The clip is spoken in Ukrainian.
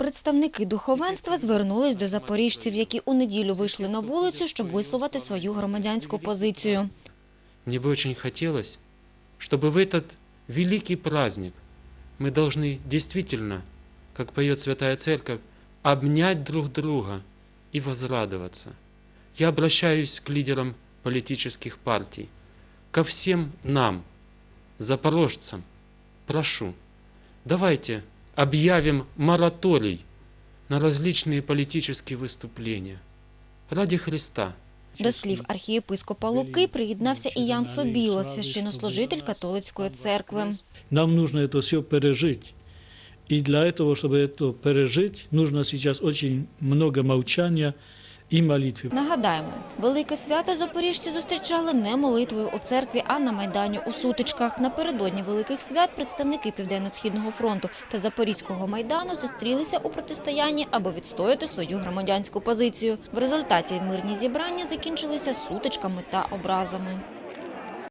Представники духовенства звернулись до запоріжців, які у неділю вийшли на вулицю, щоб висловити свою громадянську позицію. Мне бы очень хотелось, чтобы в этот великий праздник мы должны действительно, как поет Святая Церковь, обнять друг друга и возрадоваться. Я обращаюсь к лидерам политических партий, ко всем нам, запорожцам, прошу, давайте объявим мораторий на различные политические выступления. Ради Христа. До слів архієпископа Луки приєднався і Ян Собіло, священнослужитель католицької церкви. Нам нужно это все пережить. И для этого, чтобы это пережить, нужно сейчас очень много молчания и молитві. Нагадаємо, велике свято запоріжці зустрічали не молитвою у церкві, а на майдані у сутичках. Напередодні великих свят представники Південно-Східного фронту та Запорізького майдану зустрілися у протистоянні, аби відстояти свою громадянську позицію. В результаті мирні зібрання закінчилися сутичками та образами.